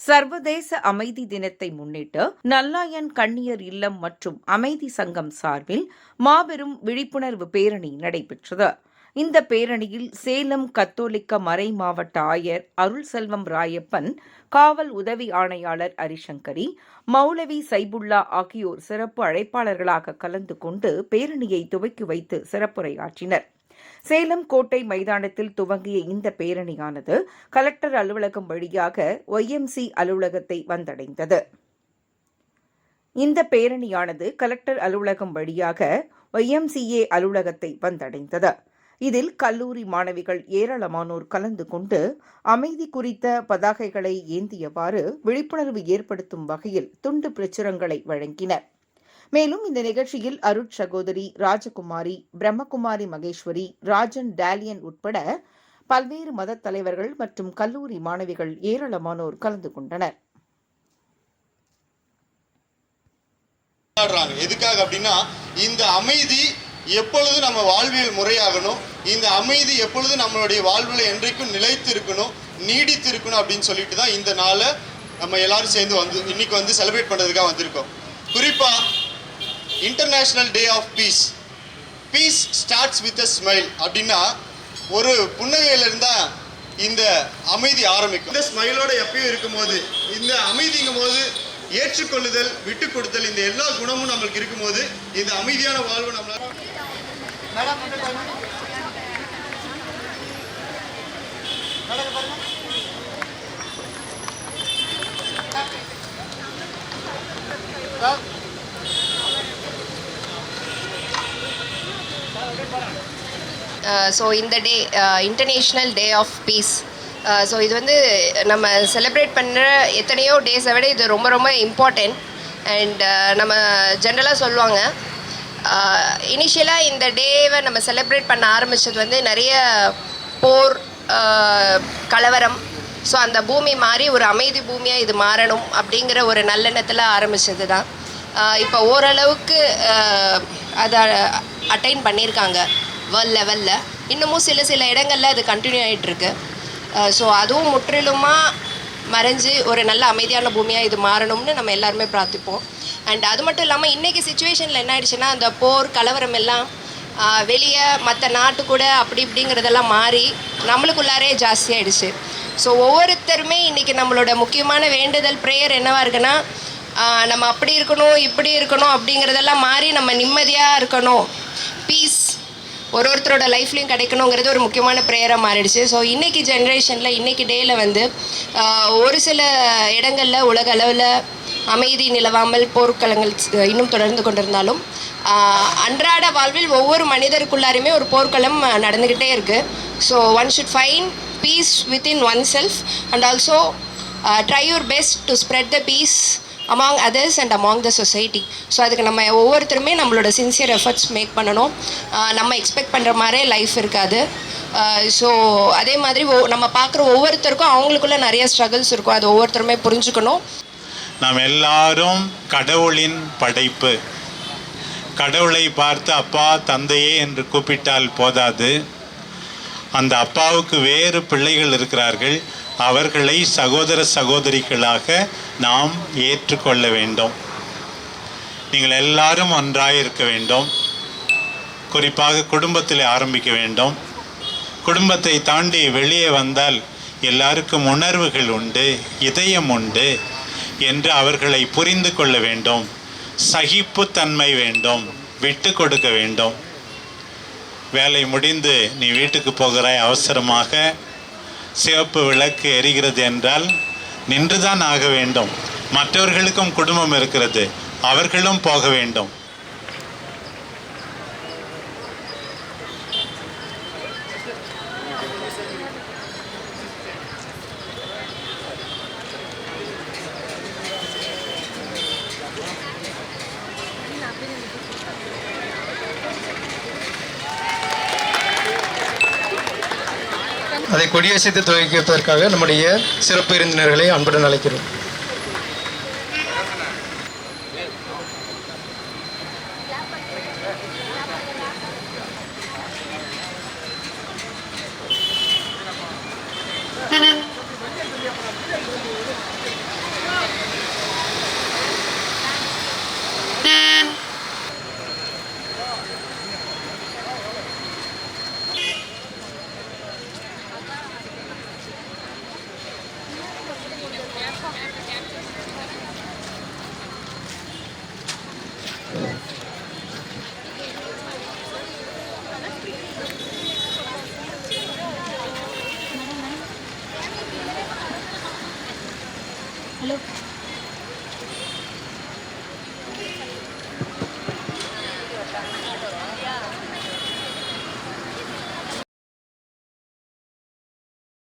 சர்வதேச அமைதி தினத்தை முன்னிட்டு நல்லாயன் கண்ணியர் இல்லம் மற்றும் அமைதி சங்கம் சார்பில் மாபெரும் விழிப்புணர்வு பேரணி நடைபெற்றது. இந்த பேரணியில் சேலம் கத்தோலிக்க மறை மாவட்ட ஆயர் அருள் செல்வம் ராயப்பன் காவல் உதவி ஆணையாளர் அரிசங்கரி மௌலவி சைபுல்லா ஆகியோர் சிறப்பு அழைப்பாளர்களாக கலந்து கொண்டு பேரணியை துவக்கி வைத்து சிறப்புரையாற்றினர். சேலம் கோட்டை மைதானத்தில் துவங்கிய இந்த பேரணியானது கலெக்டர் அலுவலகம் வழியாக ஒய்எம்சி அலுவலகத்தை வந்தடைந்தது. இந்த பேரணியானது கலெக்டர் அலுவலகம் வழியாக ஒய்எம்சிஏ அலுவலகத்தை வந்தடைந்தது. இதில் கல்லூரி மாணவிகள் ஏராளமானோர் கலந்து கொண்டு அமைதி குறித்த பதாகைகளை ஏந்தியவாறு விழிப்புணர்வு ஏற்படுத்தும் வகையில் துண்டு பிரச்சுரங்களை வழங்கினர். மேலும் இந்த நிகழ்ச்சியில் அருட் சகோதரி ராஜகுமாரி பிரம்மகுமாரி மகேஸ்வரி ராஜன் டேலியன் உட்பட பல்வேறு மத தலைவர்கள் மற்றும் கல்லூரி மாணவிகள் ஏராளமானோர் கலந்து கொண்டனர். எதுக்காக அப்படின்னா இந்த அமைதி எப்பொழுது நம்ம வாழ்வியல் முறையாகணும் இந்த அமைதி எப்பொழுது நம்மளுடைய வாழ்வில் என்றைக்கும் நிலைத்து இருக்கணும் நீடித்து இருக்கணும் அப்படின்னு சொல்லிட்டு தான் இந்த நாளை நம்ம எல்லாரும் சேர்ந்து வந்து இன்னைக்கு வந்து செலிப்ரேட் பண்ணுறதுக்காக வந்திருக்கோம். குறிப்பாக international day of peace peace starts with a smile அப்படின்னா ஒரு புன்னகையில தான் இந்த அமைதி ஆரம்பிக்கும். இந்த ஸ்மைலோட எப்பயும் இருக்கும்போது இந்த அமைதிங்கும் போது ஏற்றுக்கொள்ளுதல் விட்டு கொடுத்தல் இந்த எல்லா குணமும் நம்மளுக்கு இருக்கும்போது இந்த அமைதியான வாழ்வு நம்மளால ஸோ இந்த day international day of peace so இது வந்து நம்ம செலிப்ரேட் பண்ணுற எத்தனையோ டேஸை விட இது ரொம்ப ரொம்ப இம்பார்ட்டண்ட் அண்ட் uh, நம்ம ஜென்ரலாக சொல்லுவாங்க. Uh, இனிஷியலாக இந்த டேவை நம்ம செலிப்ரேட் பண்ண ஆரம்பித்தது வந்து நிறைய போர் uh, கலவரம். ஸோ அந்த பூமி மாறி ஒரு அமைதி பூமியாக இது மாறணும் அப்படிங்கிற ஒரு நல்லெண்ணத்தில் ஆரம்பித்தது தான். இப்போ ஓரளவுக்கு அதை அட்டைன் பண்ணியிருக்காங்க வேர்ல்ட் லெவலில் இன்னமும் சில சில இடங்களில் அது கண்டினியூ ஆகிட்டுருக்கு ஸோ அதுவும் முற்றிலுமாக மறைஞ்சு ஒரு நல்ல அமைதியான பூமியாக இது மாறணும்னு நம்ம எல்லாருமே பிரார்த்திப்போம். அண்ட் அது மட்டும் இல்லாமல் இன்றைக்கி சுச்சுவேஷனில் என்ன ஆயிடுச்சுன்னா அந்த போர் கலவரம் எல்லாம் வெளியே மற்ற நாட்டு கூட அப்படி இப்படிங்கிறதெல்லாம் மாறி நம்மளுக்குள்ளாரே ஜாஸ்தியாகிடுச்சு ஸோ ஒவ்வொருத்தருமே இன்றைக்கி நம்மளோட முக்கியமான வேண்டுதல் ப்ரேயர் என்னவாக இருக்குன்னா நம்ம அப்படி இருக்கணும் இப்படி இருக்கணும் அப்படிங்கிறதெல்லாம் மாறி நம்ம நிம்மதியாக இருக்கணும். பீஸ் ஒரு ஒருத்தரோட லைஃப்லையும் கிடைக்கணுங்கிறது ஒரு முக்கியமான ப்ரேயராக மாறிடுச்சு. ஸோ இன்றைக்கி ஜென்ரேஷனில் இன்றைக்கி டேயில் வந்து ஒரு சில இடங்களில் உலக அளவில் அமைதி நிலவாமல் போர்க்களங்கள் இன்னும் தொடர்ந்து கொண்டிருந்தாலும் அன்றாட வாழ்வில் ஒவ்வொரு மனிதருக்குள்ளாரையுமே ஒரு போர்க்களம் நடந்துக்கிட்டே இருக்குது so one should find peace within oneself and also try your best to spread the peace among others and among the society so அதுக்கு நம்ம ஒவ்வொருத்தருமே நம்மளோட சின்சியர் எஃபர்ட்ஸ் மேக் பண்ணணும். நம்ம எக்ஸ்பெக்ட் பண்ணுற மாதிரியே லைஃப் இருக்காது. ஸோ அதே மாதிரி ஒ- நம்ம பார்க்குற ஒவ்வொருத்தருக்கும் அவங்களுக்குள்ள நிறைய ஸ்ட்ரகிள்ஸ் இருக்கும். அது ஒவ்வொருத்தருமே புரிஞ்சுக்கணும். நாம் எல்லாரும் கடவுளின் படைப்பு. கடவுளை பார்த்து அப்பா தந்தையே என்று கூப்பிட்டால் போதாது. அந்த அப்பாவுக்கு வேறு பிள்ளைகள் இருக்கிறார்கள். அவர்களை சகோதர சகோதரிகளாக நாம் ஏற்றுக்கொள்ள வேண்டும். நீங்கள் எல்லாரும் ஒன்றாக இருக்க வேண்டும். குறிப்பாக குடும்பத்தில் ஆரம்பிக்க வேண்டும். குடும்பத்தை தாண்டி வெளியே வந்தால் எல்லாருக்கும் உணர்வுகள் உண்டு இதயம் உண்டு என்று அவர்களை புரிந்து கொள்ள வேண்டும். சகிப்புத்தன்மை வேண்டும் விட்டு கொடுக்க வேண்டும். வேலை முடிந்து நீ வீட்டுக்கு போகிறாய் அவசரமாக சிவப்பு விளக்கு எரிகிறது என்றால் நின்றுதான் ஆக வேண்டும். மற்றவர்களுக்கும் குடும்பம் இருக்கிறது. அவர்களும் போக வேண்டும். அதை கொடியசைத்து துவக்கிப்பதற்காக நம்முடைய சிறப்பு விருந்தினர்களை அன்புடன் அழைக்கிறோம்.